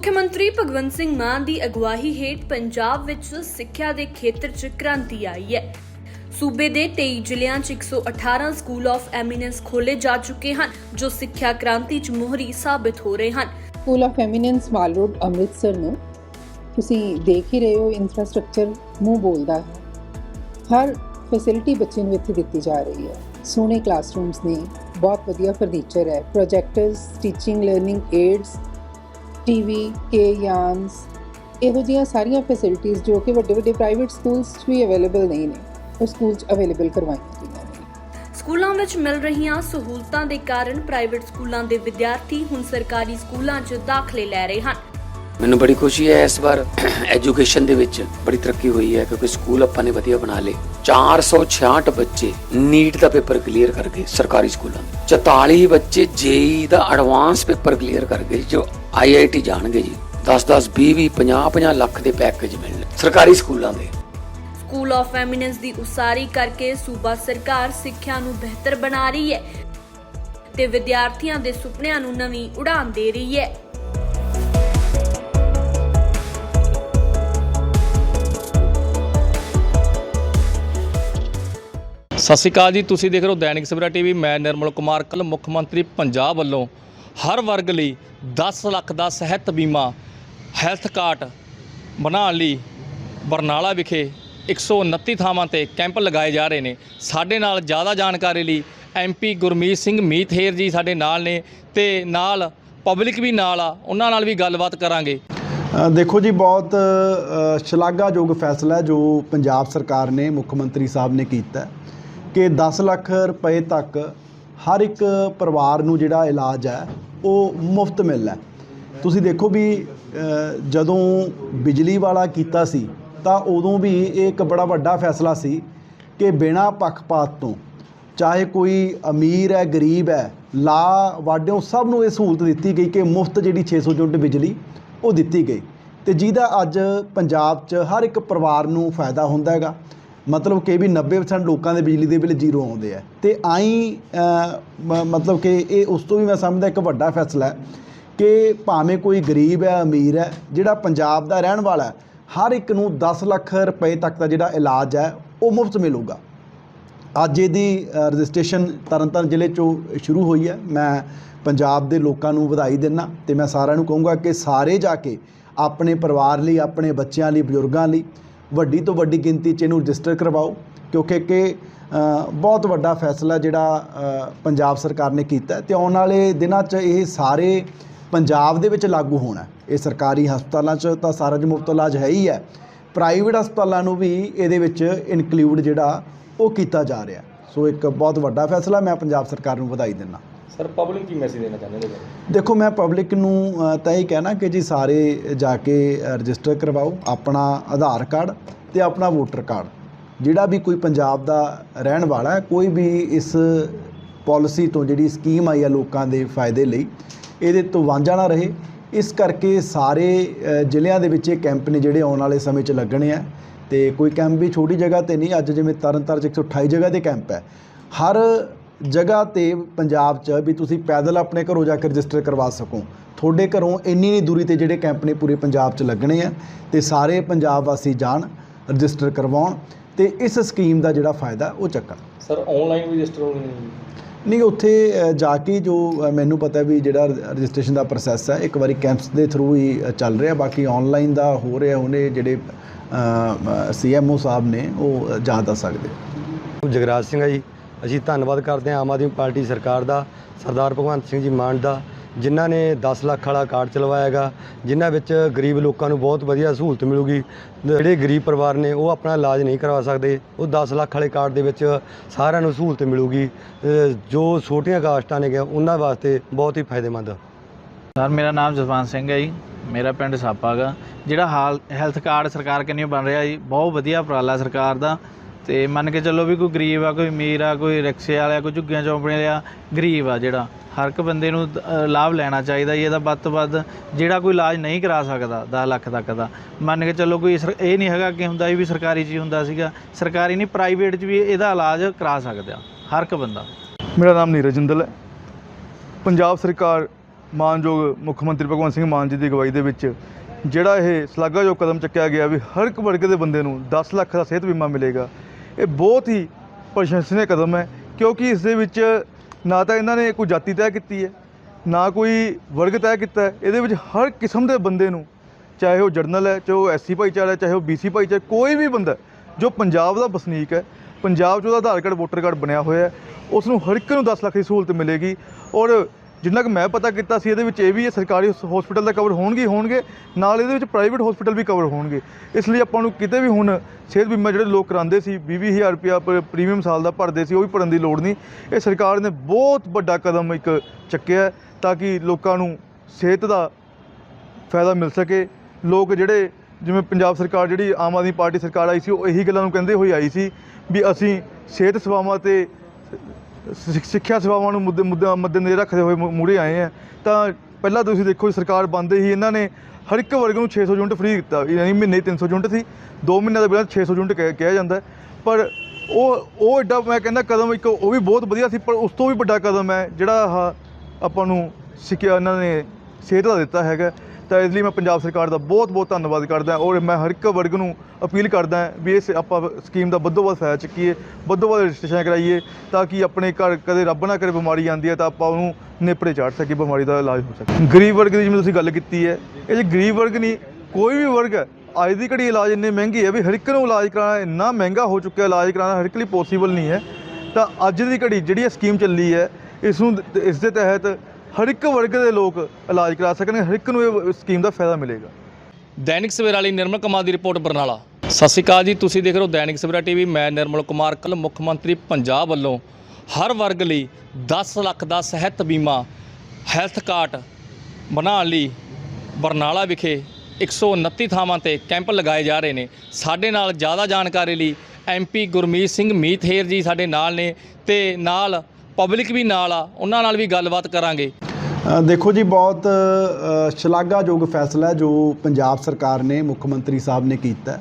ਮੁੱਖ ਮੰਤਰੀ ਭਗਵੰਤ ਸਿੰਘ ਮਾਨ ਦੀ ਅਗਵਾਈ ਹੇਠ ਪੰਜਾਬ ਵਿੱਚ ਸਿੱਖਿਆ ਦੇ ਖੇਤਰ 'ਚ ਕ੍ਰਾਂਤੀ ਆਈ ਹੈ। ਸੂਬੇ ਦੇ 23 ਜ਼ਿਲ੍ਹਿਆਂ 'ਚ 118 ਸਕੂਲ ਆਫ ਐਮੀਨੈਂਸ ਖੋਲੇ ਜਾ ਚੁੱਕੇ ਹਨ, ਜੋ ਸਿੱਖਿਆ ਕ੍ਰਾਂਤੀ 'ਚ ਮੋਹਰੀ ਸਾਬਿਤ ਹੋ ਰਹੇ ਹਨ। School of eminence Mall Road, Amritsar ਨੂੰ ਤੁਸੀਂ ਦੇਖ ਹੀ ਰਹੇ ਹੋ ਇਨਫਰਾਸਟ੍ਰਕਚਰ ਮੂੰਹ ਬੋਲਦਾ ਹੈ। ਹਰ ਫੈਸਿਲਿਟੀ ਬੱਚੇ ਨੂੰ ਇੱਥੇ ਦਿੱਤੀ ਜਾ ਰਹੀ ਹੈ। ਸੋਹਣੇ ਕਲਾਸਰੂਮਸ ਨੇ, ਬਹੁਤ ਵਧੀਆ ਫਰਨੀਚਰ ਹੈ। Projectors teaching learning aids TV K Yans ਇਹੋ ਜਿਹੀਆਂ ਸਾਰੀਆਂ ਫੈਸਿਲਿਟੀਆਂ ਜੋ ਕਿ ਵੱਡੇ ਵੱਡੇ ਪ੍ਰਾਈਵੇਟ ਸਕੂਲਸ 'ਚ ਵੀ ਅਵੇਲੇਬਲ ਨਹੀਂ ਨੇ ਉਹ ਸਕੂਲ 'ਚ ਅਵੇਲੇਬਲ ਕਰਵਾਈਆਂ ਗਈਆਂ ਨੇ। ਸਕੂਲਾਂ ਵਿੱਚ ਮਿਲ ਰਹੀਆਂ ਸਹੂਲਤਾਂ ਦੇ ਕਾਰਨ ਪ੍ਰਾਈਵੇਟ ਸਕੂਲਾਂ ਦੇ ਵਿਦਿਆਰਥੀ ਹੁਣ ਸਰਕਾਰੀ ਸਕੂਲਾਂ 'ਚ ਦਾਖਲੇ ਲੈ ਰਹੇ ਹਨ। ਮੈਨੂੰ ਬੜੀ ਖੁਸ਼ੀ ਹੈ ਇਸ ਵਾਰ ਐਜੂਕੇਸ਼ਨ ਦੇ ਵਿੱਚ ਬੜੀ ਤਰੱਕੀ ਹੋਈ ਹੈ ਕਿਉਂਕਿ ਸਕੂਲ ਆਪਾਂ ਨੇ ਵਧੀਆ ਬਣਾ ਲਏ। 466 ਬੱਚੇ ਨੀਟ ਦਾ ਪੇਪਰ ਕਲੀਅਰ ਕਰ ਗਏ ਸਰਕਾਰੀ ਸਕੂਲਾਂ ਦੇ 44 ਬੱਚੇ ਜੇਈ ਦਾ ਐਡਵਾਂਸ ਪੇਪਰ ਕਲੀਅਰ ਕਰ ਗਏ ਜੋ ਆਈਆਈਟੀ ਜਾਣਗੇ ਜੀ। 10 10 20 20 50 50 ਲੱਖ ਦੇ ਪੈਕੇਜ ਮਿਲਣੇ ਸਰਕਾਰੀ ਸਕੂਲਾਂ ਦੇ। ਸਕੂਲ ਆਫ ਐਮੀਨੈਂਸ ਦੀ ਉਸਾਰੀ ਕਰਕੇ ਸੂਬਾ ਸਰਕਾਰ ਸਿੱਖਿਆ ਨੂੰ ਬਿਹਤਰ ਬਣਾ ਰਹੀ ਹੈ ਤੇ ਵਿਦਿਆਰਥੀਆਂ ਦੇ ਸੁਪਨਿਆਂ ਨੂੰ ਨਵੀਂ ਉਡਾਨ ਦੇ ਰਹੀ ਹੈ। ਸਤਿ ਸ਼੍ਰੀ ਅਕਾਲ ਜੀ। ਤੁਸੀਂ ਦੇਖ ਰਹੇ ਹੋ ਦੈਨਿਕ ਸਵੇਰਾ ਟੀਵੀ। ਮੈਂ ਨਿਰਮਲ ਕੁਮਾਰ। ਕੱਲ ਮੁੱਖ ਮੰਤਰੀ ਪੰਜਾਬ ਵੱਲੋਂ ਹਰ ਵਰਗ ਲਈ 10 ਲੱਖ ਦਾ ਸਿਹਤ ਬੀਮਾ, ਹੈਲਥ ਕਾਰਡ ਬਣਾਉਣ ਲਈ ਬਰਨਾਲਾ ਵਿਖੇ 129 ਥਾਵਾਂ ਤੇ ਕੈਂਪ ਲਗਾਏ ਜਾ ਰਹੇ ਨੇ। ਸਾਡੇ ਨਾਲ ਜ਼ਿਆਦਾ ਜਾਣਕਾਰੀ ਲਈ ਐਮਪੀ ਗੁਰਮੀਤ ਸਿੰਘ ਮੀਥੇਰ ਜੀ ਸਾਡੇ ਨਾਲ ਨੇ ਤੇ ਨਾਲ ਪਬਲਿਕ ਵੀ ਨਾਲ ਆ, ਉਹਨਾਂ ਨਾਲ ਵੀ ਗੱਲਬਾਤ ਕਰਾਂਗੇ। ਦੇਖੋ ਜੀ, ਬਹੁਤ ਸ਼ਲਾਘਾਯੋਗ ਫੈਸਲਾ ਜੋ ਪੰਜਾਬ ਸਰਕਾਰ ਨੇ, ਮੁੱਖ ਮੰਤਰੀ ਸਾਹਿਬ ਨੇ ਕੀਤਾ ਕਿ 10 ਲੱਖ ਰੁਪਏ ਤੱਕ ਹਰ ਇੱਕ ਪਰਿਵਾਰ ਨੂੰ ਜਿਹੜਾ ਇਲਾਜ ਹੈ, ਉਹ ਮੁਫਤ ਮਿਲਣਾ ਤੁਸੀਂ ਦੇਖੋ ਵੀ ਜਦੋਂ ਬਿਜਲੀ ਵਾਲਾ ਕੀਤਾ ਸੀ, ਤਾਂ ਉਦੋਂ ਵੀ ਇਹ ਇੱਕ ਬੜਾ ਵੱਡਾ ਫੈਸਲਾ ਸੀ ਕਿ ਬਿਨਾਂ ਪੱਖਪਾਤ ਤੋਂ, ਚਾਹੇ ਕੋਈ ਅਮੀਰ ਹੈ, ਗਰੀਬ ਹੈ ਲਾ ਵਾਡਿਓ ਸਭ ਨੂੰ ਇਹ ਸਹੂਲਤ ਦਿੱਤੀ ਗਈ ਕਿ ਮੁਫਤ ਜਿਹੜੀ 600 ਯੂਨਿਟ ਬਿਜਲੀ, ਉਹ ਦਿੱਤੀ ਗਈ। ਤੇ ਜਿਹਦਾ ਅੱਜ ਪੰਜਾਬ 'ਚ ਹਰ ਇੱਕ ਪਰਿਵਾਰ ਨੂੰ ਫਾਇਦਾ ਹੁੰਦਾ ਹੈਗਾ। ਮਤਲਬ ਕਿ ਵੀ 90% ਲੋਕਾਂ ਦੇ ਬਿਜਲੀ ਦੇ ਬਿੱਲ ਜ਼ੀਰੋ ਆਉਂਦੇ ਆ। ਤੇ ਆਈ ਮ- ਮਤਲਬ ਕਿ ਇਹ ਉਸ ਤੋਂ ਵੀ ਮੈਂ ਸਮਝਦਾ ਇੱਕ ਵੱਡਾ ਫੈਸਲਾ ਹੈ ਕਿ ਭਾਵੇਂ ਕੋਈ ਗਰੀਬ ਹੈ ਅਮੀਰ ਹੈ ਜਿਹੜਾ ਪੰਜਾਬ ਦਾ ਰਹਿਣ ਵਾਲਾ ਹਰ ਇੱਕ ਨੂੰ 10 ਲੱਖ ਰੁਪਏ ਤੱਕ ਦਾ ਜਿਹੜਾ ਇਲਾਜ ਹੈ ਉਹ ਮੁਫਤ ਮਿਲੂਗਾ। ਅੱਜ ਇਹਦੀ ਅ, ਰਜਿਸਟ੍ਰੇਸ਼ਨ ਤਰਨਤਾਰਨ ਜ਼ਿਲ੍ਹੇ ਚੋਂ ਸ਼ੁਰੂ ਹੋਈ ਹੈ। ਮੈਂ ਪੰਜਾਬ ਦੇ ਲੋਕਾਂ ਨੂੰ ਵਧਾਈ ਦਿੰਦਾ ਤੇ ਮੈਂ ਸਾਰਿਆਂ ਨੂੰ ਕਹੂੰਗਾ ਕਿ ਸਾਰੇ ਜਾ ਕੇ ਆਪਣੇ ਪਰਿਵਾਰ ਲਈ ਆਪਣੇ ਬੱਚਿਆਂ ਲਈ ਬਜ਼ੁਰਗਾਂ ਲਈ ਵੱਡੀ ਤੋਂ ਵੱਡੀ ਗਿਣਤੀ 'ਚ ਇਹਨੂੰ ਰਜਿਸਟਰ ਕਰਵਾਓ, ਕਿਉਂਕਿ ਕਿ ਬਹੁਤ ਵੱਡਾ ਫੈਸਲਾ ਜਿਹੜਾ ਪੰਜਾਬ ਸਰਕਾਰ ਨੇ ਕੀਤਾ ਹੈ ਤੇ ਆਉਣ ਵਾਲੇ ਦਿਨਾਂ 'ਚ ਇਹ ਸਾਰੇ ਪੰਜਾਬ ਦੇ ਵਿੱਚ ਲਾਗੂ ਹੋਣਾ ਇਹ ਸਰਕਾਰੀ ਹਸਪਤਾਲਾਂ 'ਚ ਤਾਂ ਸਾਰਾ ਜ ਮੁਫਤ ਇਲਾਜ ਹੈ ਹੀ ਹੈ। ਪ੍ਰਾਈਵੇਟ ਹਸਪਤਾਲਾਂ ਨੂੰ ਵੀ ਇਹਦੇ ਵਿੱਚ ਇਨਕਲੂਡ ਜਿਹੜਾ ਉਹ ਕੀਤਾ ਜਾ ਰਿਹਾ ਸੋ ਇੱਕ ਬਹੁਤ ਵੱਡਾ ਫੈਸਲਾ ਮੈਂ ਪੰਜਾਬ ਸਰਕਾਰ ਨੂੰ ਵਧਾਈ ਦਿੰਦਾ। ਸਰ ਪਬਲਿਕ ਕੀ ਮੈਸੇਜ ਦੇਣਾ ਚਾਹੁੰਦੇ ਨੇ ਦੇਖੋ ਮੈਂ ਪਬਲਿਕ ਨੂੰ ਅ, ਤਾਂ ਇਹ ਕਹਿਣਾ ਕਿ ਜੀ ਸਾਰੇ ਜਾ ਕੇ ਰਜਿਸਟਰ ਕਰਵਾਓ ਆਪਣਾ ਆਧਾਰ ਕਾਰਡ ਤੇ ਆਪਣਾ ਵੋਟਰ ਕਾਰਡ। ਜਿਹੜਾ ਵੀ ਕੋਈ ਪੰਜਾਬ ਦਾ ਰਹਿਣ ਵਾਲਾ ਹੈ ਕੋਈ ਵੀ ਇਸ ਪਾਲਿਸੀ ਤੋਂ ਜਿਹੜੀ ਸਕੀਮ ਆਈ ਹੈ ਲੋਕਾਂ ਦੇ ਫਾਇਦੇ ਲਈ ਇਹਦੇ ਤੋਂ ਵਾਂਝਾ ਨਾ ਰਹੇ। ਇਸ ਕਰਕੇ ਸਾਰੇ ਅ, ਜ਼ਿਲ੍ਹਿਆਂ ਦੇ ਵਿੱਚ ਇਹ ਕੈਂਪ ਨੇ ਜਿਹੜੇ ਆਉਣ ਵਾਲੇ ਸਮੇਂ 'ਚ ਲੱਗਣੇ ਆ। ਤੇ ਕੋਈ ਕੈਂਪ ਵੀ ਛੋਟੀ ਜਗ੍ਹਾ ਤੇ ਨਹੀਂ ਅੱਜ ਜਿਵੇਂ ਤਰਨਤਾਰਨ 'ਚ 128 ਜਗ੍ਹਾ ਤੇ ਕੈਂਪ ਹੈ। ਹਰ ਜਗ੍ਹਾ ਤੇ ਪੰਜਾਬ 'ਚ ਵੀ ਤੁਸੀਂ ਪੈਦਲ ਆਪਣੇ ਘਰੋਂ ਜਾ ਕੇ ਰਜਿਸਟਰ ਕਰਵਾ ਸਕੋ। ਤੁਹਾਡੇ ਘਰੋਂ ਇੰਨੀ ਨਹੀਂ ਦੂਰੀ ਤੇ ਜਿਹੜੇ ਕੈਂਪ ਨੇ ਪੂਰੇ ਪੰਜਾਬ 'ਚ ਲੱਗਣੇ ਆ ਤੇ ਸਾਰੇ ਪੰਜਾਬ ਵਾਸੀ ਜਾਣ ਰਜਿਸਟਰ ਕਰਵਾਉਣ ਤੇ ਇਸ ਸਕੀਮ ਦਾ ਜਿਹੜਾ ਫਾਇਦਾ ਉਹ ਚੱਕਣ। ਸਰ ਆਨਲਾਈਨ ਵੀ ਰਜਿਸਟਰ ਹੈ ਨਹੀਂ ਉੱਥੇ ਜਾ ਕੇ ਜੋ ਮੈਨੂੰ ਪਤਾ ਵੀ ਜਿਹੜਾ ਰਜਿਸਟ੍ਰੇਸ਼ਨ ਦਾ ਪ੍ਰੋਸੈਸ ਹੈ ਇੱਕ ਵਾਰੀ ਕੈਂਪਸ ਦੇ ਥਰੂ ਹੀ ਚੱਲ ਰਿਹਾ। ਬਾਕੀ ਆਨਲਾਈਨ ਦਾ ਹੋ ਰਿਹਾ ਉਹਨੇ ਜਿਹੜੇ ਸੀਐਮਓ ਸਾਹਿਬ ਨੇ ਉਹ ਜਾਂ ਦੱਸ ਸਕਦੇ। ਜਗਰਾਜ ਸਿੰਘ ਹੈ ਜੀ। ਅਸੀਂ ਧੰਨਵਾਦ ਕਰਦੇ ਹਾਂ ਆਮ ਆਦਮੀ ਪਾਰਟੀ ਸਰਕਾਰ ਦਾ, ਸਰਦਾਰ ਭਗਵੰਤ ਸਿੰਘ ਜੀ ਮਾਨ ਦਾ, ਜਿਨ੍ਹਾਂ ਨੇ 10 ਲੱਖ ਵਾਲਾ ਕਾਰਡ ਚਲਵਾਇਆ ਹੈਗਾ, ਜਿਨ੍ਹਾਂ ਵਿੱਚ ਗਰੀਬ ਲੋਕਾਂ ਨੂੰ ਬਹੁਤ ਵਧੀਆ ਸਹੂਲਤ ਮਿਲੂਗੀ। ਜਿਹੜੇ ਗਰੀਬ ਪਰਿਵਾਰ ਨੇ, ਉਹ ਆਪਣਾ ਇਲਾਜ ਨਹੀਂ ਕਰਵਾ ਸਕਦੇ, ਉਹ 10 ਲੱਖ ਵਾਲੇ ਕਾਰਡ ਦੇ ਵਿੱਚ ਸਾਰਿਆਂ ਨੂੰ ਸਹੂਲਤ ਮਿਲੂਗੀ। ਜੋ ਛੋਟੀਆਂ ਕਾਸਟਾਂ ਨੇ ਗੇ ਉਹਨਾਂ ਵਾਸਤੇ ਬਹੁਤ ਹੀ ਫਾਇਦੇਮੰਦ। ਸਰ, ਮੇਰਾ ਨਾਮ ਜਸਵੰਤ ਸਿੰਘ ਹੈ ਜੀ। ਮੇਰਾ ਪਿੰਡ ਸਾਪਾ ਗਾ ਜਿਹੜਾ ਹਾਲ, ਹੈਲਥ ਕਾਰਡ ਸਰਕਾਰ ਕਿੰਨੀ ਬਣ ਰਿਹਾ ਜੀ, ਬਹੁਤ ਵਧੀਆ ਉਪਰਾਲਾ ਸਰਕਾਰ ਦਾ। ਤੇ ਮੰਨ ਕੇ ਚੱਲੋ ਵੀ ਕੋਈ ਗਰੀਬ ਆ, ਕੋਈ ਅਮੀਰ ਆ, ਕੋਈ ਰਿਕਸ਼ੇ ਵਾਲਾ ਕੋਈ ਝੁੱਗੀਆਂ ਚੌਂਪੜੀਆਂ ਵਾਲਾ ਗਰੀਬ ਆ ਜਿਹੜਾ। ਹਰ ਇੱਕ ਬੰਦੇ ਨੂੰ ਲਾਭ ਲੈਣਾ ਚਾਹੀਦਾ ਜੀ, ਇਹਦਾ ਵੱਧ ਤੋਂ ਵੱਧ ਜਿਹੜਾ ਕੋਈ ਇਲਾਜ ਨਹੀਂ ਕਰਾ ਸਕਦਾ 10 ਲੱਖ ਤੱਕ ਦਾ। ਮੰਨ ਕੇ ਚੱਲੋ ਕੋਈ ਸਰ- ਇਹ ਨਹੀਂ ਹੈਗਾ ਕਿ ਹੁੰਦਾ ਸੀ ਵੀ ਸਰਕਾਰੀ 'ਚ ਹੀ ਹੁੰਦਾ ਸੀਗਾ। ਸਰਕਾਰੀ ਨਹੀਂ, ਪ੍ਰਾਈਵੇਟ 'ਚ ਵੀ ਇਹਦਾ ਇਲਾਜ ਕਰਾ ਸਕਦਾ ਹਰ ਇੱਕ ਬੰਦਾ। ਮੇਰਾ ਨਾਮ ਨੀਰਜ ਜਿੰਦਲ ਹੈ। ਪੰਜਾਬ ਸਰਕਾਰ ਮਾਨਯੋਗ ਮੁੱਖ ਮੰਤਰੀ ਭਗਵੰਤ ਸਿੰਘ ਮਾਨ ਜੀ ਦੀ ਅਗਵਾਈ ਦੇ ਵਿੱਚ ਜਿਹੜਾ ਇਹ ਸ਼ਲਾਘਾਯੋਗ ਕਦਮ ਚੱਕਿਆ ਗਿਆ ਵੀ ਹਰ ਇੱਕ ਵਰਗ ਦੇ ਬੰਦੇ ਨੂੰ 10 ਲੱਖ ਦਾ ਸਿਹਤ ਬੀਮਾ ਮਿਲੇਗਾ। ਇਹ ਬਹੁਤ ਹੀ ਪ੍ਰਸ਼ੰਸਨੀय ਕਦਮ ਹੈ, ਕਿਉਂਕਿ ਇਸ ਦੇ ਵਿੱਚ ਨਾ ਤਾਂ ਇਹਨਾਂ ਨੇ ਕੋਈ ਜਾਤੀ ਤੈਅ ਕੀਤੀ ਹੈ, ਨਾ ਕੋਈ ਵਰਗ ਤੈਅ ਕੀਤਾ ਹੈ। ਇਹਦੇ ਵਿੱਚ ਹਰ ਕਿਸਮ ਦੇ ਬੰਦੇ ਨੂੰ, ਚਾਹੇ ਉਹ ਜਰਨਲ ਹੈ, ਚਾਹੇ ਉਹ ਐਸਸੀ ਭਾਈਚਾਰਾ ਚਾਹੇ ਉਹ ਬੀਸੀ ਭਾਈਚਾਰਾ ਕੋਈ ਵੀ ਬੰਦਾ ਜੋ ਪੰਜਾਬ ਦਾ ਵਸਨੀਕ ਹੈ, ਪੰਜਾਬ 'ਚ ਉਹਦਾ ਆਧਾਰ ਕਾਰਡ, ਵੋਟਰ ਕਾਰਡ ਬਣਿਆ ਹੋਇਆ ਉਸ ਨੂੰ ਹਰ ਇੱਕ ਨੂੰ 10 ਲੱਖ ਦੀ ਸਹੂਲਤ ਮਿਲੇਗੀ ਔਰ ਜਿੰਨਾ ਕਿ ਮੈਂ ਪਤਾ ਕੀਤਾ ਸੀ, ਇਹਦੇ ਵਿੱਚ ਇਹ ਵੀ ਹੈ, ਸਰਕਾਰੀ ਹਸਪੀਟਲ ਦਾ ਕਵਰ ਹੋਣਗੇ ਹੋਣਗੇ, ਨਾਲ ਇਹਦੇ ਵਿੱਚ ਪ੍ਰਾਈਵੇਟ ਹਸਪੀਟਲ ਵੀ ਕਵਰ ਹੋਣਗੇ। ਇਸ ਲਈ ਆਪਾਂ ਨੂੰ ਕਿਤੇ ਵੀ ਹੁਣ ਸਿਹਤ ਬੀਮਾ ਜਿਹੜੇ ਲੋਕ ਕਰਾਉਂਦੇ ਸੀ 20-20000 ਰੁਪਇਆ ਪ੍ਰੀਮੀਅਮ ਸਾਲ ਦਾ ਭਰਦੇ ਸੀ, ਉਹ ਵੀ ਭਰਨ ਦੀ ਲੋੜ ਨਹੀਂ। ਇਹ ਸਰਕਾਰ ਨੇ ਬਹੁਤ ਵੱਡਾ ਕਦਮ ਇੱਕ ਚੱਕਿਆ ਤਾਂ ਕਿ ਲੋਕਾਂ ਨੂੰ ਸਿਹਤ ਦਾ ਫਾਇਦਾ ਮਿਲ ਸਕੇ। ਲੋਕ ਜਿਹੜੇ, ਜਿਵੇਂ ਪੰਜਾਬ ਸਰਕਾਰ ਜਿਹੜੀ ਆਮ ਆਦਮੀ ਪਾਰਟੀ ਸਰਕਾਰ ਆਈ ਸੀ, ਉਹ ਇਹੀ ਗੱਲਾਂ ਨੂੰ ਕਹਿੰਦੇ ਹੋਈ ਆਈ ਸੀ ਵੀ ਅਸੀਂ ਸਿਹਤ ਸੇਵਾਵਾਂ ਤੇ ਸਿੱਖਿਆ ਸੇਵਾਵਾਂ ਨੂੰ ਮੁੱਦੇ ਮੁੱਦੇ ਮੱਦੇਨਜ਼ਰ ਰੱਖਦੇ ਹੋਏ ਮੂਰੇ ਆਏ ਆ। ਤਾਂ ਪਹਿਲਾਂ ਤੁਸੀਂ ਦੇਖੋ ਸਰਕਾਰ ਬੰਦੇ ਹੀ ਇਹਨਾਂ ਨੇ ਹਰ ਇੱਕ ਵਰਗ ਨੂੰ 600 ਯੂਨਿਟ ਫ੍ਰੀ ਦਿੱਤਾ। ਯਾਨੀ ਮਹੀਨੇ 'ਚ 300 ਯੂਨਿਟ ਸੀ। 2 ਮਹੀਨਿਆਂ ਦੇ ਬਿਨਾਂ 600 ਯੂਨਿਟ ਕਹਿ- ਕਿਹਾ ਜਾਂਦਾ। ਪਰ ਉਹ ਉਹ ਐਡਾ ਮੈਂ ਕਹਿੰਦਾ ਕਦਮ ਇੱਕ ਉਹ ਵੀ ਬਹੁਤ ਵਧੀਆ ਸੀ, ਪਰ ਉਸ ਤੋਂ ਵੀ ਵੱਡਾ ਕਦਮ ਹੈ ਜਿਹੜਾ ਆਹ ਆਪਾਂ ਨੂੰ ਸਿੱਖਿਆ ਇਹਨਾਂ ਨੇ ਸਿਹਤ ਦਾ ਦਿੱਤਾ ਹੈਗਾ। ਤਾਂ ਇਸ ਲਈ ਮੈਂ ਪੰਜਾਬ ਸਰਕਾਰ ਦਾ ਬਹੁਤ ਬਹੁਤ ਧੰਨਵਾਦ ਕਰਦਾ ਔਰ ਮੈਂ ਹਰ ਇੱਕ ਵਰਗ ਨੂੰ ਅਪੀਲ ਕਰਦਾ ਵੀ ਇਸ ਆਪਾਂ ਸਕੀਮ ਦਾ ਵੱਧੋ ਵੱਧ ਫਾਇਦਾ ਚੁੱਕੀਏ ਵੱਧੋ ਵੱਧ ਰਜਿਸਟ੍ਰੇਸ਼ਨ ਕਰਾਈਏ ਤਾਂ ਕਿ ਆਪਣੇ ਘਰ ਕਦੇ ਰੱਬ ਨਾ ਕਰੇ ਬਿਮਾਰੀ ਆਉਂਦੀ ਹੈ ਤਾਂ ਆਪਾਂ ਉਹਨੂੰ ਨੇਪਰੇ ਚਾੜ ਸਕੀਏ, ਬਿਮਾਰੀ ਦਾ ਇਲਾਜ ਹੋ ਸਕੇ। ਗਰੀਬ ਵਰਗ ਦੀ ਜਿਵੇਂ ਤੁਸੀਂ ਗੱਲ ਕੀਤੀ ਹੈ, ਇਹ ਜੇ ਗਰੀਬ ਵਰਗ ਨਹੀਂ, ਕੋਈ ਵੀ ਵਰਗ ਹੈ, ਅੱਜ ਦੀ ਘੜੀ ਇਲਾਜ ਇੰਨੇ ਮਹਿੰਗੇ ਹੈ ਵੀ ਹਰ ਇੱਕ ਨੂੰ ਇਲਾਜ ਕਰਾਉਣਾ ਇੰਨਾ ਮਹਿੰਗਾ ਹੋ ਚੁੱਕਿਆ ਇਲਾਜ ਕਰਾਉਣਾ, ਹਰ ਇੱਕ ਲਈ ਪੋਸੀਬਲ ਨਹੀਂ ਹੈ। ਤਾਂ ਅੱਜ ਦੀ ਘੜੀ ਜਿਹੜੀ ਇਹ ਸਕੀਮ ਚੱਲੀ ਹੈ, ਇਸ ਨੂੰ, ਇਸ ਦੇ ਤਹਿਤ ਹਰ ਇੱਕ ਵਰਗ ਦੇ ਲੋਕ ਇਲਾਜ ਕਰਾ ਸਕਣਗੇ, ਹਰ ਇੱਕ ਨੂੰ ਇਹ ਸਕੀਮ ਦਾ ਫਾਇਦਾ ਮਿਲੇਗਾ। ਦੈਨਿਕ ਸਵੇਰਾ ਲਈ ਨਿਰਮਲ ਕੁਮਾਰ ਦੀ ਰਿਪੋਰਟ, ਬਰਨਾਲਾ। ਸਤਿ ਸ਼੍ਰੀ ਅਕਾਲ ਜੀ, ਤੁਸੀਂ ਦੇਖ ਰਹੇ ਹੋ ਦੈਨਿਕ ਸਵੇਰਾ ਟੀਵੀ। ਮੈਂ ਨਿਰਮਲ ਕੁਮਾਰ ਕੱਲ ਮੁੱਖ ਮੰਤਰੀ ਪੰਜਾਬ ਵੱਲੋਂ ਹਰ ਵਰਗ ਲਈ 10 ਲੱਖ ਦਾ ਸਿਹਤ ਬੀਮਾ, ਹੈਲਥ ਕਾਰਡ ਬਣਾਉਣ ਲਈ ਬਰਨਾਲਾ ਵਿਖੇ 129 ਥਾਵਾਂ ਤੇ ਕੈਂਪ ਲਗਾਏ ਜਾ ਰਹੇ ਨੇ। ਸਾਡੇ ਨਾਲ ਜ਼ਿਆਦਾ ਜਾਣਕਾਰੀ ਲਈ ਐਮਪੀ ਗੁਰਮੀਤ ਸਿੰਘ ਮੀਥੇਰ ਜੀ ਸਾਡੇ ਨਾਲ ਨੇ ਤੇ ਨਾਲ ਪਬਲਿਕ ਵੀ ਨਾਲ ਆ, ਉਹਨਾਂ ਨਾਲ ਵੀ ਗੱਲਬਾਤ ਕਰਾਂਗੇ। ਦੇਖੋ ਜੀ, ਬਹੁਤ ਸ਼ਲਾਘਾਯੋਗ ਫੈਸਲਾ ਜੋ ਪੰਜਾਬ ਸਰਕਾਰ ਨੇ, ਮੁੱਖ ਮੰਤਰੀ ਸਾਹਿਬ ਨੇ ਕੀਤਾ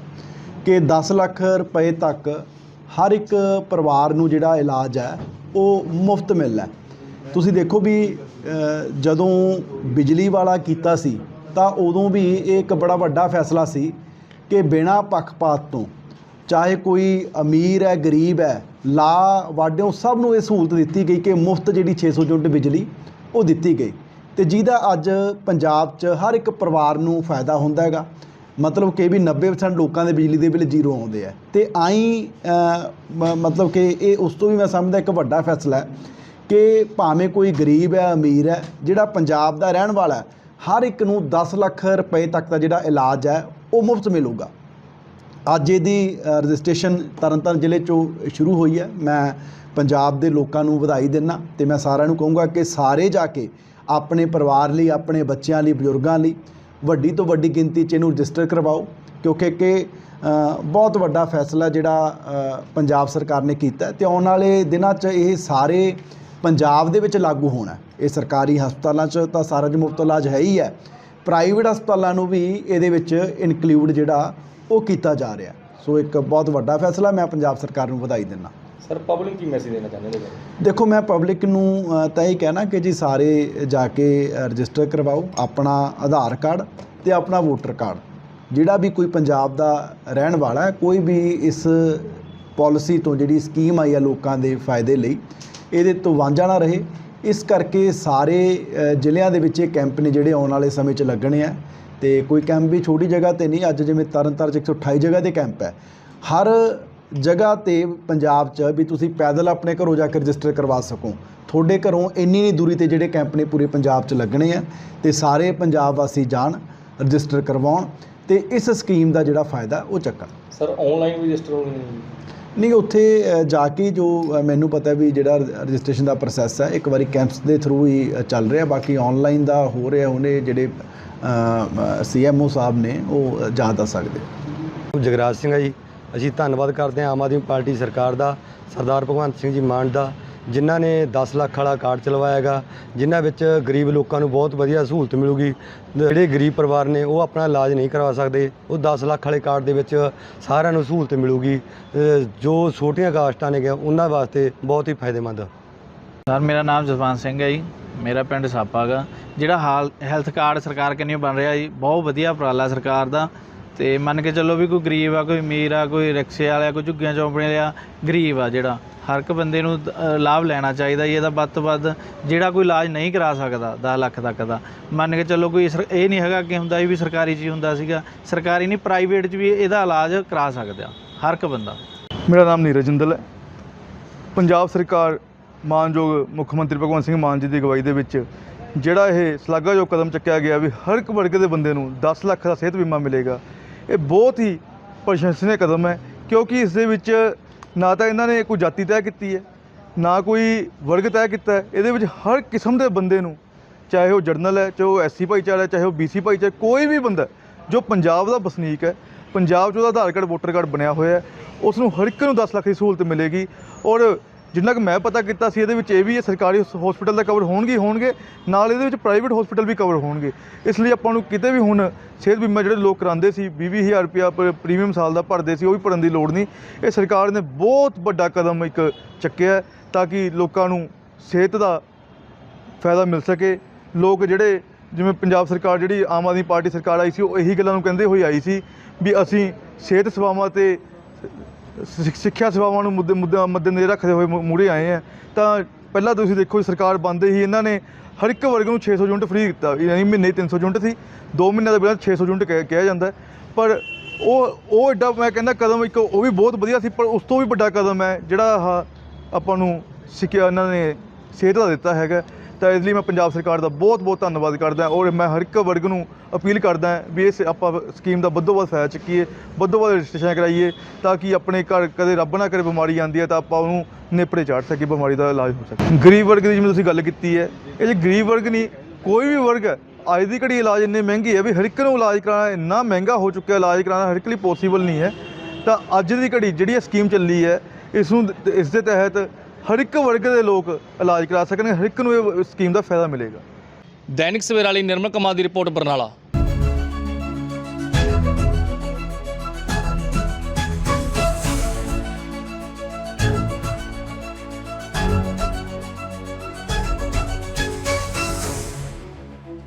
ਕਿ 10 ਲੱਖ ਰੁਪਏ ਤੱਕ ਹਰ ਇੱਕ ਪਰਿਵਾਰ ਨੂੰ ਜਿਹੜਾ ਇਲਾਜ ਹੈ, ਉਹ ਮੁਫਤ ਮਿਲਣਾ ਤੁਸੀਂ ਦੇਖੋ ਵੀ ਜਦੋਂ ਬਿਜਲੀ ਵਾਲਾ ਕੀਤਾ ਸੀ, ਤਾਂ ਉਦੋਂ ਵੀ ਇਹ ਇੱਕ ਬੜਾ ਵੱਡਾ ਫੈਸਲਾ ਸੀ ਕਿ ਬਿਨਾਂ ਪੱਖਪਾਤ ਤੋਂ ਚਾਹੇ ਕੋਈ ਅਮੀਰ ਹੈ, ਗਰੀਬ ਹੈ ਲਾ ਵਾਡਿਓ ਸਭ ਨੂੰ ਇਹ ਸਹੂਲਤ ਦਿੱਤੀ ਗਈ ਕਿ ਮੁਫਤ ਜਿਹੜੀ 600 ਯੂਨਿਟ ਬਿਜਲੀ ਉਹ ਦਿੱਤੀ ਗਈ। ਤੇ ਜਿਹਦਾ ਅੱਜ ਪੰਜਾਬ 'ਚ ਹਰ ਇੱਕ ਪਰਿਵਾਰ ਨੂੰ ਫਾਇਦਾ ਹੁੰਦਾ ਹੈਗਾ। ਮਤਲਬ ਕਿ ਵੀ 90% ਲੋਕਾਂ ਦੇ ਬਿਜਲੀ ਦੇ ਬਿੱਲ ਜ਼ੀਰੋ ਆਉਂਦੇ ਆ। ਤੇ ਆਈ ਮ- ਮਤਲਬ ਕਿ ਇਹ ਉਸ ਤੋਂ ਵੀ ਮੈਂ ਸਮਝਦਾ ਇੱਕ ਵੱਡਾ ਫੈਸਲਾ ਹੈ ਕਿ ਭਾਵੇਂ ਕੋਈ ਗਰੀਬ ਹੈ, ਅਮੀਰ ਹੈ, ਜਿਹੜਾ ਪੰਜਾਬ ਦਾ ਰਹਿਣ ਵਾਲਾ ਹਰ ਇੱਕ ਨੂੰ 10 ਲੱਖ ਰੁਪਏ ਤੱਕ ਦਾ ਜਿਹੜਾ ਇਲਾਜ ਹੈ, ਉਹ ਮੁਫਤ ਮਿਲੂਗਾ। ਅੱਜ ਇਹਦੀ ਅ, ਰਜਿਸਟ੍ਰੇਸ਼ਨ ਤਰਨਤਾਰਨ ਜ਼ਿਲ੍ਹੇ 'ਚੋਂ ਸ਼ੁਰੂ ਹੋਈ ਹੈ। ਮੈਂ ਪੰਜਾਬ ਦੇ ਲੋਕਾਂ ਨੂੰ ਵਧਾਈ ਦਿੰਦਾ ਤੇ ਮੈਂ ਸਾਰਿਆਂ ਨੂੰ ਕਹੂੰਗਾ ਕਿ ਸਾਰੇ ਜਾ ਕੇ ਆਪਣੇ ਪਰਿਵਾਰ ਲਈ ਆਪਣੇ ਬੱਚਿਆਂ ਲਈ ਬਜ਼ੁਰਗਾਂ ਲਈ ਵੱਡੀ ਤੋਂ ਵੱਡੀ ਗਿਣਤੀ 'ਚ ਇਹਨੂੰ ਰਜਿਸਟਰ ਕਰਵਾਓ ਕਿਉਂਕਿ ਕਿ ਬਹੁਤ ਵੱਡਾ ਫੈਸਲਾ ਜਿਹੜਾ ਪੰਜਾਬ ਸਰਕਾਰ ਨੇ ਕੀਤਾ ਹੈ ਤੇ ਆਉਣ ਵਾਲੇ ਦਿਨਾਂ 'ਚ ਇਹ ਸਾਰੇ ਪੰਜਾਬ ਦੇ ਵਿੱਚ ਲਾਗੂ ਹੋਣਾ ਇਹ ਸਰਕਾਰੀ ਹਸਪਤਾਲਾਂ 'ਚ ਤਾਂ ਸਾਰਾ ਜੀ ਮੁਫਤ ਇਲਾਜ ਹੈ ਹੀ ਹੈ। ਪ੍ਰਾਈਵੇਟ ਹਸਪਤਾਲਾਂ ਨੂੰ ਵੀ ਇਹਦੇ ਵਿੱਚ ਇਨਕਲੂਡ ਜਿਹੜਾ ਉਹ ਕੀਤਾ ਜਾ ਰਿਹਾ। ਸੋ ਇੱਕ ਬਹੁਤ ਵੱਡਾ ਫੈਸਲਾ ਮੈਂ ਪੰਜਾਬ ਸਰਕਾਰ ਨੂੰ ਵਧਾਈ ਦਿੰਦਾ। ਸਰ ਪਬਲਿਕ ਕੀ ਮੈਸੇਜ ਦੇਣਾ ਚਾਹੁੰਦੇ ਨੇ? ਦੇਖੋ ਮੈਂ ਪਬਲਿਕ ਨੂੰ ਤਾਂ ਇਹ ਕਹਿਣਾ ਕਿ ਜੀ ਸਾਰੇ ਜਾ ਕੇ ਰਜਿਸਟਰ ਕਰਵਾਓ ਆਪਣਾ ਆਧਾਰ ਕਾਰਡ ਤੇ ਆਪਣਾ ਵੋਟਰ ਕਾਰਡ। ਜਿਹੜਾ ਵੀ ਕੋਈ ਪੰਜਾਬ ਦਾ ਰਹਿਣ ਵਾਲਾ ਹੈ ਕੋਈ ਵੀ ਇਸ ਪਾਲਿਸੀ ਤੋਂ ਜਿਹੜੀ ਸਕੀਮ ਆਈ ਹੈ ਲੋਕਾਂ ਦੇ ਫਾਇਦੇ ਲਈ ਇਹਦੇ ਤੋਂ ਵਾਂਝਾ ਨਾ ਰਹੇ। ਇਸ ਕਰਕੇ ਸਾਰੇ ਜ਼ਿਲ੍ਹਿਆਂ ਦੇ ਵਿੱਚ ਇਹ ਕੈਂਪ ਨੇ ਜਿਹੜੇ ਆਉਣ ਵਾਲੇ ਸਮੇਂ 'ਚ ਲੱਗਣੇ ਆ। ਤੇ ਕੋਈ ਕੈਂਪ ਵੀ ਛੋਟੀ ਜਗ੍ਹਾ ਤੇ ਨਹੀਂ, ਅੱਜ ਜਿਵੇਂ ਤਰਨਤਾਰਨ 'ਚ 128 ਜਗ੍ਹਾ ਤੇ ਕੈਂਪ ਹੈ। ਹਰ ਜਗ੍ਹਾ ਤੇ ਪੰਜਾਬ 'ਚ ਵੀ ਤੁਸੀਂ ਪੈਦਲ ਆਪਣੇ ਘਰੋਂ ਜਾ ਕੇ ਰਜਿਸਟਰ ਕਰਵਾ ਸਕੋ। ਤੁਹਾਡੇ ਘਰੋਂ ਇੰਨੀ ਨਹੀਂ ਦੂਰੀ ਤੇ ਜਿਹੜੇ ਕੈਂਪ ਨੇ ਪੂਰੇ ਪੰਜਾਬ 'ਚ ਲੱਗਣੇ ਆ, ਤੇ ਸਾਰੇ ਪੰਜਾਬ ਵਾਸੀ ਜਾਣ, ਰਜਿਸਟਰ ਕਰਵਾਉਣ, ਤੇ ਇਸ ਸਕੀਮ ਦਾ ਜਿਹੜਾ ਫਾਇਦਾ ਉਹ ਚੱਕਣ। ਸਰ ਆਨਲਾਈਨ ਵੀ ਰਜਿਸਟਰ ਹੋਣੀ ਨਹੀਂ, ਉੱਥੇ ਜਾ ਕੇ ਜੋ ਮੈਨੂੰ ਪਤਾ ਵੀ ਜਿਹੜਾ ਰਜਿਸਟ੍ਰੇਸ਼ਨ ਦਾ ਪ੍ਰੋਸੈਸ ਹੈ, ਇੱਕ ਵਾਰੀ ਕੈਂਪਸ ਦੇ ਥਰੂ ਹੀ ਚੱਲ ਰਿਹਾ। ਬਾਕੀ ਆਨਲਾਈਨ ਦਾ ਹੋ ਰਿਹਾ, ਉਹਨੇ ਜਿਹੜੇ ਸੀਐਮਓ ਸਾਹਿਬ ਨੇ, ਉਹ ਜਾ ਦੱਸ ਸਕਦੇ। ਜਗਰਾਜ ਸਿੰਘ ਹੈ ਜੀ, ਅਸੀਂ ਧੰਨਵਾਦ ਕਰਦੇ ਹਾਂ ਆਮ ਆਦਮੀ ਪਾਰਟੀ ਸਰਕਾਰ ਦਾ, ਸਰਦਾਰ ਭਗਵੰਤ ਸਿੰਘ ਜੀ ਮਾਨ ਦਾ ਜਿਨ੍ਹਾਂ ਨੇ 10 ਲੱਖ ਵਾਲਾ ਕਾਰਡ ਚਲਵਾਇਆ ਹੈਗਾ ਜਿਨ੍ਹਾਂ ਵਿੱਚ ਗਰੀਬ ਲੋਕਾਂ ਨੂੰ ਬਹੁਤ ਵਧੀਆ ਸਹੂਲਤ ਮਿਲੂਗੀ, ਜਿਹੜੇ ਗਰੀਬ ਪਰਿਵਾਰ ਨੇ ਉਹ ਆਪਣਾ ਇਲਾਜ ਨਹੀਂ ਕਰਵਾ ਸਕਦੇ, ਉਹ 10 ਲੱਖ ਵਾਲੇ ਕਾਰਡ ਦੇ ਵਿੱਚ ਸਾਰਿਆਂ ਨੂੰ ਸਹੂਲਤ ਮਿਲੂਗੀ ਜੋ ਛੋਟੀਆਂ ਕਾਸਟਾਂ ਨੇ ਗਿਆ ਉਹਨਾਂ ਵਾਸਤੇ ਬਹੁਤ ਹੀ ਫਾਇਦੇਮੰਦ। ਸਰ, ਮੇਰਾ ਨਾਮ ਜਸਵੰਤ ਸਿੰਘ ਹੈ ਜੀ, ਮੇਰਾ ਪਿੰਡ ਸਾਪਾ ਗਾ ਜਿਹੜਾ ਹਾਲ ਹੈਲਥ ਕਾਰਡ ਸਰਕਾਰ ਕੰਨਿਓ ਬਣ ਰਿਹਾ ਜੀ, ਬਹੁਤ ਵਧੀਆ ਉਪਰਾਲਾ ਸਰਕਾਰ ਦਾ ਤੇ ਮੰਨ ਕੇ ਚੱਲੋ ਵੀ ਕੋਈ ਗਰੀਬ ਆ, ਕੋਈ ਅਮੀਰ ਆ, ਕੋਈ ਰਿਕਸ਼ੇ ਵਾਲਾ ਕੋਈ ਝੁੱਗੀਆਂ ਚੌਂਪੜੇ ਵਾਲਾ ਗਰੀਬ ਆ ਜਿਹੜਾ। ਹਰ ਇੱਕ ਬੰਦੇ ਨੂੰ ਲਾਭ ਲੈਣਾ ਚਾਹੀਦਾ ਜੀ, ਇਹਦਾ ਵੱਧ ਤੋਂ ਵੱਧ ਜਿਹੜਾ ਕੋਈ ਇਲਾਜ ਨਹੀਂ ਕਰਾ ਸਕਦਾ 10 ਲੱਖ ਤੱਕ ਦਾ। ਮੰਨ ਕੇ ਚੱਲੋ ਕੋਈ ਸਰ- ਇਹ ਨਹੀਂ ਹੈਗਾ ਕਿ ਹੁੰਦਾ ਵੀ ਸਰਕਾਰੀ 'ਚ ਹੀ ਹੁੰਦਾ ਸੀਗਾ। ਸਰਕਾਰੀ ਨਹੀਂ ਪ੍ਰਾਈਵੇਟ 'ਚ ਵੀ ਇਹਦਾ ਇਲਾਜ ਕਰਾ ਸਕਦਾ ਹਰ ਇੱਕ ਬੰਦਾ। ਮੇਰਾ ਨਾਮ ਨੀਰਜ ਜਿੰਦਲ ਹੈ। ਪੰਜਾਬ ਸਰਕਾਰ ਮਾਨਯੋਗ ਮੁੱਖ ਮੰਤਰੀ ਭਗਵੰਤ ਸਿੰਘ ਮਾਨ ਜੀ ਦੀ ਅਗਵਾਈ ਦੇ ਵਿੱਚ ਜਿਹੜਾ ਇਹ ਸ਼ਲਾਘਾਯੋਗ ਕਦਮ ਚੱਕਿਆ ਗਿਆ ਵੀ ਹਰ ਇੱਕ ਵਰਗ ਦੇ ਬੰਦੇ ਨੂੰ 10 ਲੱਖ ਦਾ ਸਿਹਤ ਬੀਮਾ ਮਿਲੇਗਾ। ਇਹ ਬਹੁਤ ਹੀ ਪ੍ਰਸ਼ੰਸਨੀय ਕਦਮ ਹੈ, ਕਿਉਂਕਿ ਇਸ ਦੇ ਵਿੱਚ ਨਾ ਤਾਂ ਇਹਨਾਂ ਨੇ ਕੋਈ ਜਾਤੀ ਤੈਅ ਕੀਤੀ ਹੈ, ਨਾ ਕੋਈ ਵਰਗ ਤੈਅ ਕੀਤਾ ਹੈ। ਇਹਦੇ ਵਿੱਚ ਹਰ ਕਿਸਮ ਦੇ ਬੰਦੇ ਨੂੰ, ਚਾਹੇ ਉਹ ਜਰਨਲ ਹੈ, ਚਾਹੇ ਉਹ ਐਸਸੀ ਭਾਈਚਾਰਾ ਹੈ, ਚਾਹੇ ਉਹ ਬੀਸੀ ਭਾਈਚਾਰਾ, ਕੋਈ ਵੀ ਬੰਦਾ ਜੋ ਪੰਜਾਬ ਦਾ ਵਸਨੀਕ ਹੈ, ਪੰਜਾਬ 'ਚ ਉਹਦਾ ਆਧਾਰ ਕਾਰਡ, ਵੋਟਰ ਕਾਰਡ ਬਣਿਆ ਹੋਇਆ ਉਸ ਨੂੰ ਹਰ ਇੱਕ ਨੂੰ 10 ਲੱਖ ਦੀ ਸਹੂਲਤ ਮਿਲੇਗੀ ਔਰ ਜਿੰਨਾ ਕਿ ਮੈਂ ਪਤਾ ਕੀਤਾ ਸੀ, ਇਹਦੇ ਵਿੱਚ ਇਹ ਵੀ ਹੈ, ਸਰਕਾਰੀ ਹਸਪੀਟਲ ਦਾ ਕਵਰ ਹੋਣਗੇ ਹੋਣਗੇ, ਨਾਲ ਇਹਦੇ ਵਿੱਚ ਪ੍ਰਾਈਵੇਟ ਹਸਪੀਟਲ ਵੀ ਕਵਰ ਹੋਣਗੇ। ਇਸ ਲਈ ਆਪਾਂ ਨੂੰ ਕਿਤੇ ਵੀ ਹੁਣ ਸਿਹਤ ਬੀਮਾ ਜਿਹੜੇ ਲੋਕ ਕਰਾਉਂਦੇ ਸੀ 20-20000 ਰੁਪਇਆ ਪ੍ਰੀਮੀਅਮ ਸਾਲ ਦਾ ਭਰਦੇ ਸੀ, ਉਹ ਵੀ ਭਰਨ ਦੀ ਲੋੜ ਨਹੀਂ। ਇਹ ਸਰਕਾਰ ਨੇ ਬਹੁਤ ਵੱਡਾ ਕਦਮ ਇੱਕ ਚੱਕਿਆ ਤਾਂ ਕਿ ਲੋਕਾਂ ਨੂੰ ਸਿਹਤ ਦਾ ਫਾਇਦਾ ਮਿਲ ਸਕੇ। ਲੋਕ ਜਿਹੜੇ, ਜਿਵੇਂ ਪੰਜਾਬ ਸਰਕਾਰ ਜਿਹੜੀ ਆਮ ਆਦਮੀ ਪਾਰਟੀ ਸਰਕਾਰ ਆਈ ਸੀ, ਉਹ ਇਹੀ ਗੱਲਾਂ ਨੂੰ ਕਹਿੰਦੇ ਹੋਈ ਆਈ ਸੀ ਵੀ ਅਸੀਂ ਸਿਹਤ ਸੇਵਾਵਾਂ ਤੇ ਸਿ- ਸਿੱਖਿਆ ਸੇਵਾਵਾਂ ਨੂੰ ਮੁੱਦੇ ਮੁੱਦੇ ਮੱਦੇਨਜ਼ਰ ਰੱਖਦੇ ਹੋਏ ਮੂਹਰੇ ਆਏ ਆ ਤਾਂ ਪਹਿਲਾਂ ਤੁਸੀਂ ਦੇਖੋ ਸਰਕਾਰ ਬਣਦੇ ਹੀ ਇਹਨਾਂ ਨੇ ਹਰ ਇੱਕ ਵਰਗ ਨੂੰ 600 ਯੂਨਿਟ ਫ੍ਰੀ ਦਿੱਤਾ। ਯਾਨੀ ਮਹੀਨੇ 'ਚ 300 ਯੂਨਿਟ ਸੀ। 2 ਮਹੀਨਿਆਂ ਦੇ ਬਿਨਾਂ 600 ਯੂਨਿਟ ਕਿਹਾ ਕਿਹਾ ਜਾਂਦਾ ਹੈ। ਪਰ ਉਹ ਉਹ ਐਡਾ ਮੈਂ ਕਹਿੰਦਾ ਕਦਮ ਇੱਕ ਉਹ ਵੀ ਬਹੁਤ ਵਧੀਆ ਸੀ, ਪਰ ਉਸ ਤੋਂ ਵੀ ਵੱਡਾ ਕਦਮ ਹੈ ਜਿਹੜਾ ਆਹ ਆਪਾਂ ਨੂੰ ਸਿੱਖਿਆ ਇਹਨਾਂ ਨੇ ਸਿਹਤ ਦਾ ਦਿੱਤਾ ਹੈਗਾ। ਤਾਂ ਇਸ ਲਈ ਮੈਂ ਪੰਜਾਬ ਸਰਕਾਰ ਦਾ ਬਹੁਤ ਬਹੁਤ ਧੰਨਵਾਦ ਕਰਦਾ ਔਰ ਮੈਂ ਹਰ ਇੱਕ ਵਰਗ ਨੂੰ ਅਪੀਲ ਕਰਦਾ ਵੀ ਇਸ ਆਪਾਂ ਸਕੀਮ ਦਾ ਵੱਧੋ ਵੱਧ ਫਾਇਦਾ ਚੁੱਕੀਏ ਵੱਧੋ ਵੱਧ ਰਜਿਸਟ੍ਰੇਸ਼ਨ ਕਰਾਈਏ ਤਾਂ ਕਿ ਆਪਣੇ ਘਰ ਕਦੇ ਰੱਬ ਨਾ ਕਰੇ ਬਿਮਾਰੀ ਆਉਂਦੀ ਹੈ ਤਾਂ ਆਪਾਂ ਉਹਨੂੰ ਨੇਪਰੇ ਚਾੜ ਸਕੀਏ, ਬਿਮਾਰੀ ਦਾ ਇਲਾਜ ਹੋ ਸਕੇ। ਗਰੀਬ ਵਰਗ ਦੀ ਜਿਵੇਂ ਤੁਸੀਂ ਗੱਲ ਕੀਤੀ ਹੈ, ਇਹ ਜੇ ਗਰੀਬ ਵਰਗ ਨਹੀਂ, ਕੋਈ ਵੀ ਵਰਗ ਹੈ, ਅੱਜ ਦੀ ਘੜੀ ਇਲਾਜ ਇੰਨੇ ਮਹਿੰਗੇ ਹੈ ਵੀ ਹਰ ਇੱਕ ਨੂੰ ਇਲਾਜ ਕਰਾਉਣਾ ਇੰਨਾ ਮਹਿੰਗਾ ਹੋ ਚੁੱਕਿਆ ਇਲਾਜ ਕਰਾਉਣਾ, ਹਰ ਇੱਕ ਲਈ ਪੋਸੀਬਲ ਨਹੀਂ ਹੈ। ਤਾਂ ਅੱਜ ਦੀ ਘੜੀ ਜਿਹੜੀ ਇਹ ਸਕੀਮ ਚੱਲੀ ਹੈ, ਇਸ ਨੂੰ, ਇਸ ਦੇ ਤਹਿਤ ਹਰ ਇੱਕ ਵਰਗ ਦੇ ਲੋਕ ਇਲਾਜ ਕਰਾ ਸਕਣ ਹਰ ਇੱਕ ਨੂੰ ਇਹ ਸਕੀਮ ਦਾ ਫਾਇਦਾ ਮਿਲੇਗਾ। ਦੈਨਿਕ ਸਵੇਰਾ ਲਈ ਨਿਰਮਲ ਕਮਾਲ ਦੀ ਰਿਪੋਰਟ ਬਰਨਾਲਾ।